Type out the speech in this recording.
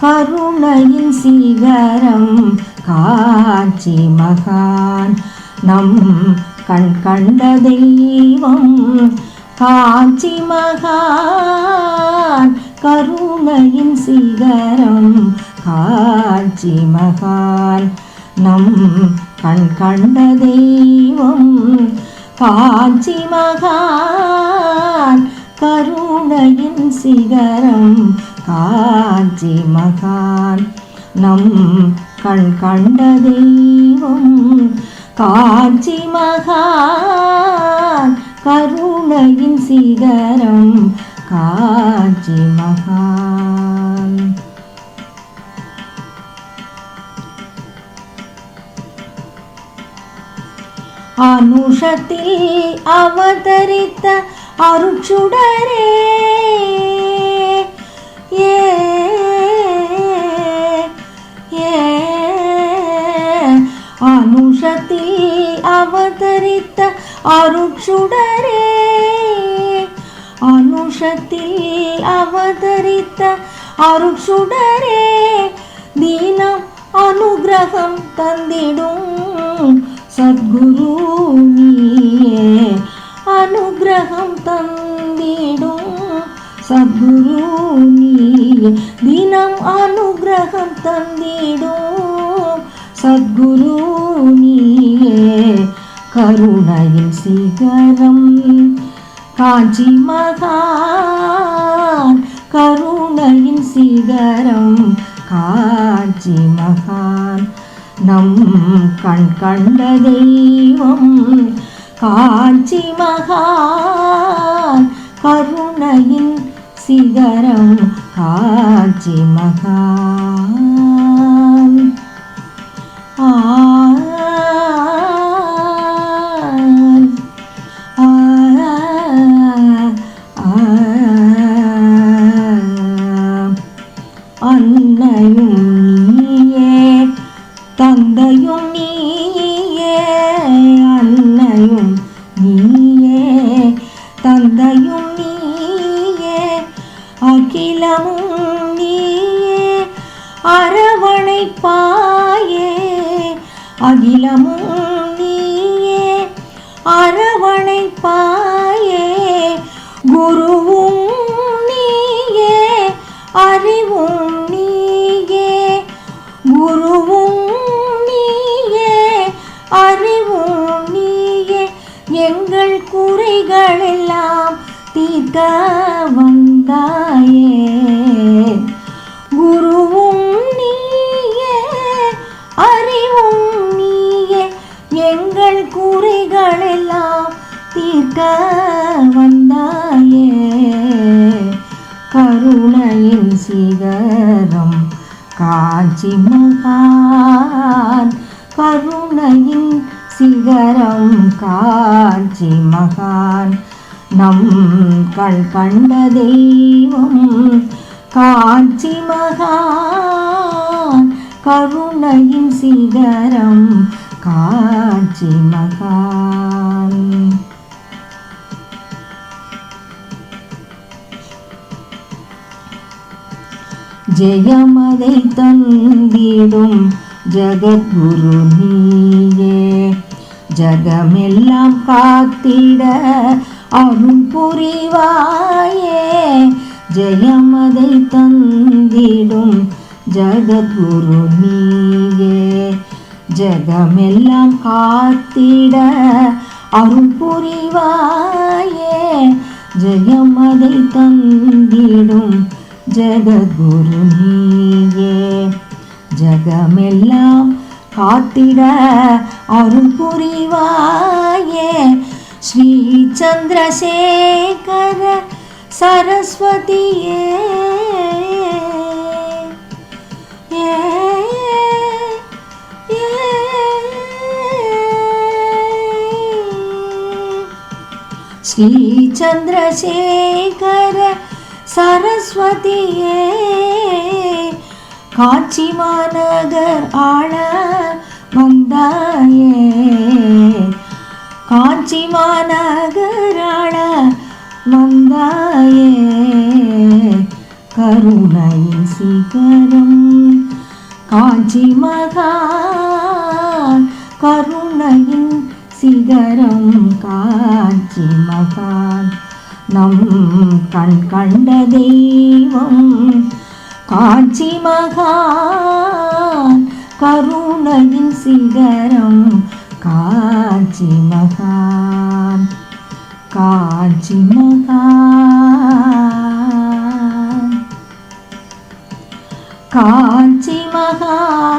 கருணையின் சிகரம் காட்சி மகான். நம் கண் கண்ட தெய்வம் காட்சி மகான். கருணையின் சிகரம் காட்சி மகான். நம் கண் கண்ட தெய்வம் காட்சி மகான். கருணையின் சிகரம் காஞ்சி மகான். நம் கண் கண்ட தெய்வம் காஞ்சி மகான். கருணையின் சிகரம் காஞ்சி மகான். அனுஷத்தில் அவதரித்த அருச்சுடரே அனுஷத்தில் அவதரித்த அருட்சுடரே அனுஷத்தில் அவதரித்த அருட்சுடரே தீனம் அனுகிரகம் தந்திடும் சத்குரு நீயே. அனுகிரகம் தந்திடும் சத்குரு நீ தினம் அனுகிரகம் தந்திடும். சத்குரு நீயே கருணையின் சிகரம். காஞ்சி மகான் கருணையின் சிகரம். காஞ்சி மகான் நம் கண் கண்ட தெய்வம். காஞ்சி மகான் கருணையின் சிகரம். காஞ்சி மகான் அரவணைப்பாயே அகிலமும் நீயே. அரவணைப்பாயே குருவும் நீயே அறிவும் நீயே. குருவும் நீயே அறிவும் நீயே. எங்கள் குறைகளெல்லாம் தீர்க்க வந்தாயே. அறிவும் நீயே. எங்கள் குறைகளெல்லாம் தீர்க்க வந்தாயே. கருணையின் சிகரம் காஞ்சி மகான். கருணையின் சிகரம் காஞ்சி மகான். நம் கண் கண்ட தெய்வம் காஞ்சி மகான். கருணையின் சிகரம் காஞ்சி மகான். ஜெயமதை தந்திடும் ஜகத்குரு நீயே. ஜகமெல்லாம் காத்திட அருள் புரிவாயே. ஜெயமதை தந்திடும் ஜகத்குரு நீயே ஜகமெல்லாம் காத்திட அருள் புரிவாயே. அதை தந்திடும் ஜெகத்குரு நீயே ஜகமெல்லாம் காத்திட அருள் புரிவாயே. ஸ்ரீ சந்திரசேகர சரஸ்வதியே. ஸ்ரீ சந்திரசேகர சரஸ்வதியே காட்சி மாநகர் ஆள வந்தாயே காஞ்சி மாநகர் ஆள வந்தாயே கருணையின் சிகரம் காஞ்சி மகான் கருணையின் சிகரம் காஞ்சி மகான் நம் கண் கண்ட தெய்வம் காட்சி மகான். கருணையின் சிகரம் காட்சி மகான். காட்சி மகான். காட்சி மகான்.